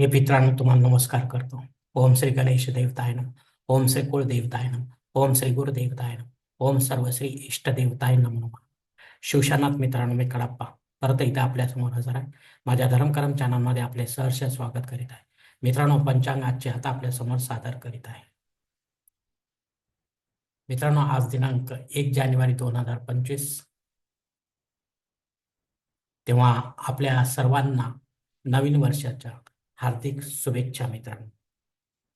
हे मित्रांनो तुम्हाला नमस्कार करतो. ओम श्री गणेश देवताय नम. ओम श्री कुळदेवताय नम. ओम श्री गुरुदेवताय नम. ओम सर्व श्री इष्ट देवताय नम. शिवशानाथ मित्रांनो मी कडप्पा. परत एकदा आपल्यासमोर हजर आहे. माझ्या धर्मकर्म चॅनलमध्ये आपले सहर्ष स्वागत करीत आहे. मित्रांनो पंचांग आजचे हात आपल्यासमोर सादर करीत आहे. मित्रांनो आज दिनांक एक जानेवारी दोन हजार पंचवीस. तेव्हा आपल्या सर्वांना नवीन वर्षाच्या हार्दिक शुभेच्छा मित्रांनो.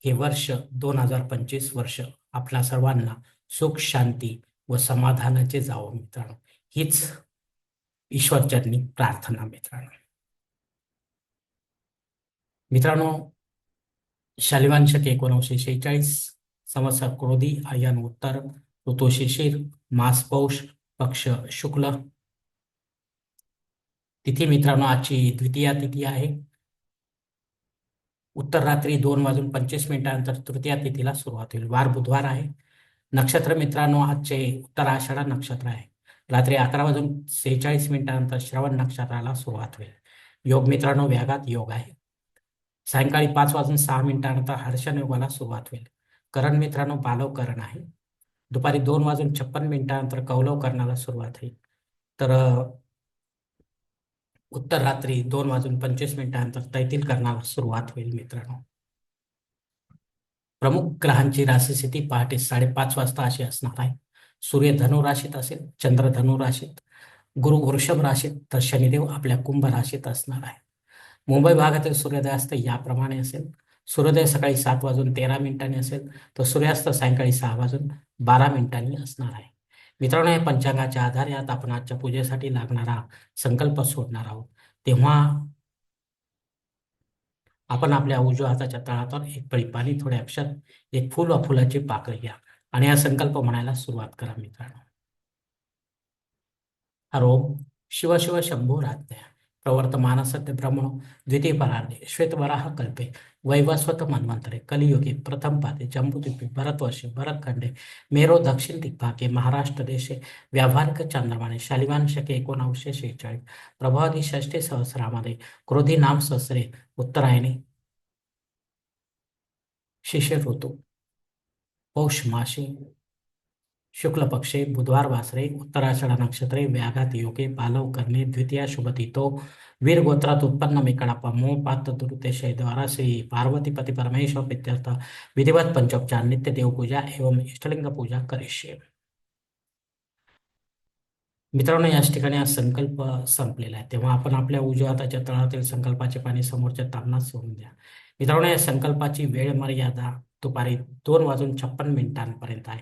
हे वर्ष दोन हजार पंचवीस वर्ष आपल्या सर्वांना सुख शांती व समाधानाचे जावं मित्रांनो. हीच ईश्वरचरणी प्रार्थना मित्रांनो. मित्रांनो शालिवान शके एकोणीसशे शेहेचाळीस संवत्सर क्रोधी आयन उत्तर ऋतू शिशिर मास पौष पक्ष शुक्ल. तिथी मित्रांनो आजची द्वितीया तिथी आहे. उत्तर रात्री दोन वाजून पंचवीस मिनिटानंतर तृतीया तिथीला सुरुवात होईल. वार बुधवार आहे. नक्षत्र मित्रांनो आजचे उत्तर आषाढा नक्षत्र आहे. रात्री अकरा वाजून सेहेचाळीस मिनिटानंतर श्रवण नक्षत्राला सुरुवात होईल. योग मित्रांनो व्यागात योग आहे. सायंकाळी पाच वाजून सहा मिनिटानंतर हर्षण योगाला सुरुवात होईल. करण मित्रांनो बालव करण आहे. दुपारी दोन वाजून छप्पन मिनिटानंतर कौलव करणाला सुरुवात होईल. तर उत्तर रात्री दोन वाजून पंचवीस मिनिटांनंतर तैतील करण्याला सुरुवात होईल मित्रांनो. प्रमुख ग्रहांची राशीस्थिती पहाटे साडेपाच वाजता अशी असणार आहे. सूर्य धनु राशीत असेल चंद्र धनु राशीत गुरु वृषभ राशीत तर शनिदेव आपल्या कुंभ राशीत असणार आहे. मुंबई भागातील सूर्योदय असतं याप्रमाणे असेल. सूर्योदय सकाळी सात वाजून तेरा मिनिटांनी असेल तर सूर्यास्त सायंकाळी सहा वाजून बारा मिनिटांनी असणार आहे. मित्रांनो या पंचांगाच्या आधारे आता आपण आजच्या पूजेसाठी लागणारा संकल्प सोडणार आहोत. तेव्हा आपण आपल्या उजव्या हाताच्या तळातून एक पळी पाणी थोडे अक्षर एक फुल व फुलाची पाकळी घ्या आणि हा संकल्प म्हणायला सुरुवात करा मित्रांनो. हरोम शिव शिव शंभू राज्ञा प्रवर्तमान सत्य ब्रह्मणो द्वितीय परार्धे श्वेतवराह कल्पे वैवस्वत मन्वंतरे कलियुगे प्रथम पादे जम्बूद्वीपे भरतवर्षे भरतखंडे मेरो दक्षिण दिग्भागे महाराष्ट्र देशे व्यावहारिक चंद्रमाने शालिमान शके एकोणावीसशे शेहेचाळीस प्रभावी षष्टी सहस्रामध्ये क्रोधी नाम सहस्रे उत्तरायणी शिशिर ऋतू पौष माशी शुक्ल पक्षे बुधवार वासरे उत्तराषाढ नक्षत्रे व्याघात योगे पालव करणे द्वितीय शुभतितो वीर गोत्रात उत्पन्न मी मो पात दुरुतेशय द्वारा श्री पार्वती पती परमेश्वर पित्यर्थ विधिवत पंचोपचार नित्य देवपूजा एवं इष्टलिंग पूजा करिष्ये। मित्रांनो याच ठिकाणी हा संकल्प संपलेला आहे. तेव्हा आपण आपल्या उजव्या हाताच्या तळातील संकल्पाचे पाणी समोरच्या तामणात सोडून द्या. मित्रांनो या संकल्पाची वेळ मर्यादा दुपारी दोन वाजून छप्पन मिनिटांपर्यंत आहे.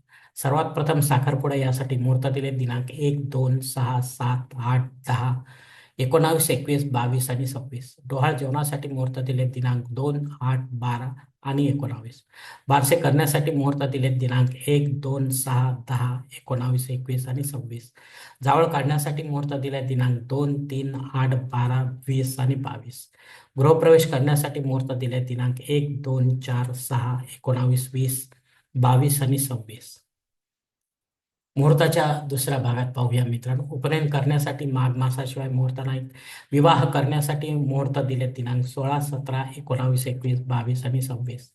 सर्वात प्रथम साखरपुडा यासाठी मुहूर्त दिले दिनांक एक दोन सहा सात आठ दहा एकोणावीस एकवीस बावीस आणि सव्वीस. डोहाळ जेवणासाठी मुहूर्त दिले दिनांक दोन आठ बारा आणि एकोणावीस. बारसे करण्यासाठी मुहूर्त दिले दिनांक एक दोन सहा दहा एकोणावीस एकवीस आणि सव्वीस. जावळ काढण्यासाठी मुहूर्त दिले दिनांक दोन तीन आठ बारा वीस आणि बावीस. गृहप्रवेश करण्यासाठी मुहूर्त दिले दिनांक एक दोन चार सहा एकोणावीस वीस बावीस आणि सव्वीस. मुहूर्ताच्या दुसऱ्या भागात पाहूया मित्रांनो. उपनयन करण्यासाठी माघ मासाशिवाय मुहूर्त नाहीत. विवाह करण्यासाठी मुहूर्त दिले दिनांक सोळा सतरा एकोणावीस एकवीस बावीस आणि सव्वीस.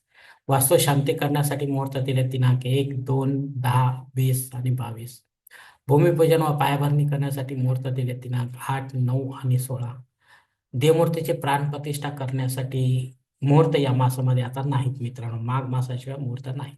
वास्तुशांती करण्यासाठी मुहूर्त दिले दिनांक एक दोन दहा वीस आणि बावीस. भूमिपूजन व पायाभरणी करण्यासाठी मुहूर्त दिले दिनांक आठ नऊ आणि सोळा. देवमूर्तीचे प्राणप्रतिष्ठा करण्यासाठी मुहूर्त या मासामध्ये आता नाहीत मित्रांनो. माघ मासाशिवाय मुहूर्त नाही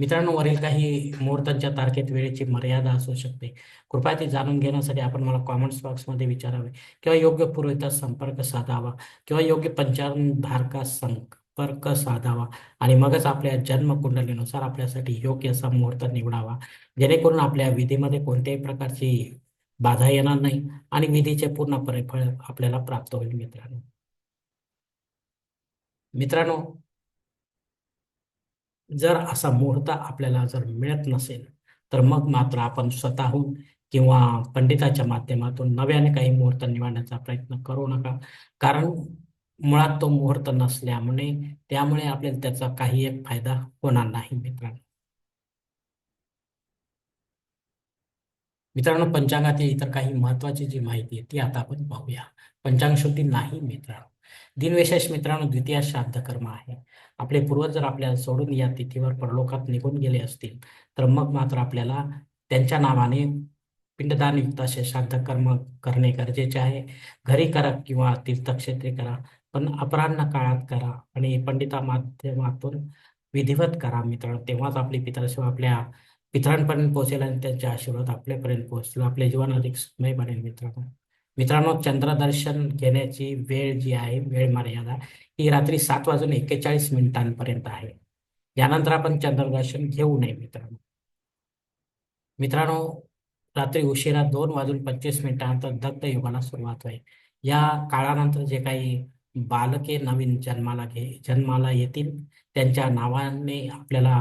मित्रांनो वरील काही मुहूर्तांच्या तारखेत वेळेची मर्यादा असू शकते. कृपया ती जाणून घेण्यासाठी आपण मला कॉमेंट्स बॉक्समध्ये विचारावे. किंवा योग्य पुरोहिता संपर्क साधावा. किंवा योग्य पंचांगधारका संपर्क साधावा. आणि मगच आपल्या जन्मकुंडलीनुसार आपल्यासाठी योग्य असा मुहूर्त निवडावा. जेणेकरून आपल्या विधीमध्ये कोणत्याही प्रकारची बाधा येणार नाही. आणि विधीचे पूर्ण परिफळ आपल्याला प्राप्त होईल मित्रांनो. मित्रांनो जर असा मुहूर्त आपल्याला जर मिळत नसेल तर मग मात्र आपण स्वतःहून किंवा पंडिताच्या माध्यमातून नव्याने काही मुहूर्त निवडण्याचा प्रयत्न करू नका. कारण मुळात तो मुहूर्त नसल्यामुळे त्यामुळे आपल्याला त्याचा काही एक फायदा होणार नाही मित्रांनो. मित्रांनो पंचांगातील इतर काही महत्वाची जी माहिती आहे ती आता आपण पाहूया. पंचांग शुद्धी नाही मित्रांनो. दिनविशेष मित्रांनो द्वितीय श्राद्ध कर्म आहे. आपले पूर्वज जर आपल्याला सोडून या तिथीवर परलोकात निघून गेले असतील तर मग मात्र आपल्याला त्यांच्या नावाने पिंडदान युक्त असे श्राद्ध कर्म करणे गरजेचे आहे. घरी करा किंवा तीर्थक्षेत्री करा पण अपराह्न काळात करा आणि पंडिता माध्यमातून विधिवत करा मित्रांनो. तेव्हाच आपली पितरसेवा आपल्या पितरांपर्यंत पोहोचेल आणि त्यांचे आशीर्वाद आपल्यापर्यंत पोहोचतील. आपले जीवन अधिक सुखमय बनेल मित्रांनो. मित्रांनो चंद्रदर्शन घेण्याची वेळ जी आहे वेळ मर्यादा ही रात्री सात वाजून एक्केचाळीस मिनिटांपर्यंत आहे. यानंतर आपण चंद्रदर्शन घेऊ नये मित्रांनो. मित्रांनो रात्री उशिरा दोन वाजून पंचवीस मिनिटानंतर दत्त युगाला सुरुवात होईल. या काळानंतर जे काही बालके नवीन जन्माला घे जन्माला येतील त्यांच्या नावाने आपल्याला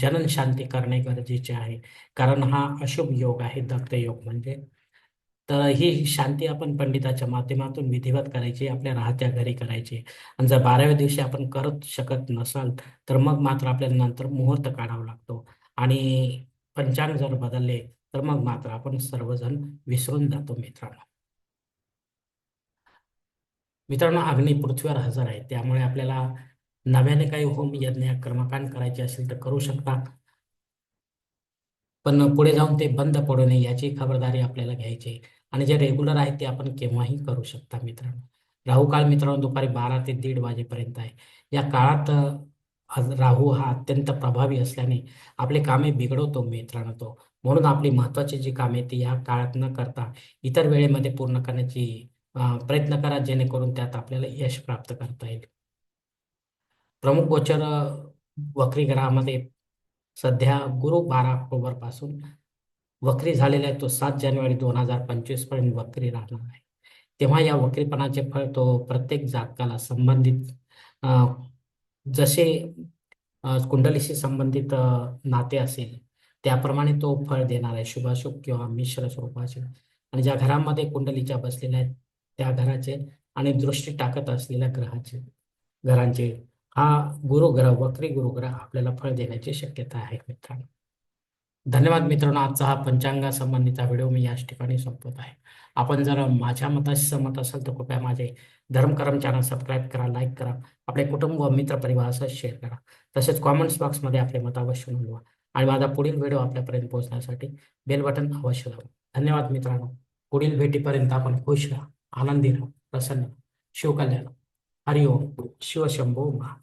जनन शांती करणे गरजेचे आहे. कारण हा अशुभ योग आहे दत्त योग म्हणजे. तर ही शांती आपण पंडिताच्या माध्यमातून विधिवत करायची आपल्या राहत्या घरी करायची. आणि जर बाराव्या दिवशी आपण करत शकत नसाल तर मग मात्र आपल्याला नंतर मुहूर्त काढावा लागतो. आणि पंचांग जर बदलले तर मग मात्र आपण सर्वजण विसरून जातो मित्रांनो. मित्रांनो अग्नी पृथ्वीवर हजर आहे. त्यामुळे आपल्याला नव्याने काही होम यज्ञ कर्मकांड करायचे असेल तर करू शकता. पण पुढे जाऊन ते बंद पडू नये याची खबरदारी आपल्याला घ्यायची आणि जे रेग्युलर आहे ते आपण केव्हाही करू शकता मित्रांनो. राहू काळ मित्रांनो दुपारी बारा ते दीड वाजेपर्यंत आहे. या काळात राहू हा अत्यंत प्रभावी असल्याने आपले कामे बिघडवतो मित्रांनो तो. म्हणून आपली महत्वाची जी कामे ती या काळात न करता इतर वेळेमध्ये पूर्ण करण्याची प्रयत्न करा जेणेकरून त्यात आपल्याला यश प्राप्त करता येईल. प्रमुख गोचर वक्री ग्रहामध्ये सध्या गुरु बारा ऑक्टोबरपासून वक्री झालेला आहे तो सात जानेवारी दोन हजार पंचवीसपर्यंत वक्री राहणार आहे. तेव्हा या वक्रीपणाचे फळ तो प्रत्येक जातकाला संबंधित जसे कुंडलीशी संबंधित नाते असेल त्याप्रमाणे तो फळ देणार आहे. शुभाशुभ किंवा मिश्र स्वरूपाचे. आणि ज्या घरामध्ये कुंडलीच्या बसलेल्या आहेत त्या घराचे आणि दृष्टी टाकत असलेल्या ग्रहाचे घरांचे हा गुरुग्रह वक्री गुरुग्रह आपल्याला फळ देण्याची शक्यता आहे मित्रांनो. धन्यवाद मित्रांनो आजचा हा पंचांगा संबंधीचा व्हिडिओ मी याच ठिकाणी संपवत आहे. आपण जर माझ्या मताशी सहमत असाल तर कृपया माझे धर्मकरम चॅनल सबस्क्राईब करा लाईक करा आपले कुटुंब व मित्र परिवारासह शेअर करा. तसेच कॉमेंट्स बॉक्समध्ये आपले मत अवश्य नोंदवा आणि माझा पुढील व्हिडिओ आपल्यापर्यंत पोहोचण्यासाठी बेल बटन अवश्य दाबा. धन्यवाद मित्रांनो. पुढील भेटीपर्यंत आपण खुश राहा आनंदी राहा प्रसन्न शिवकल्याण. हरिओम. शिवशंभो महा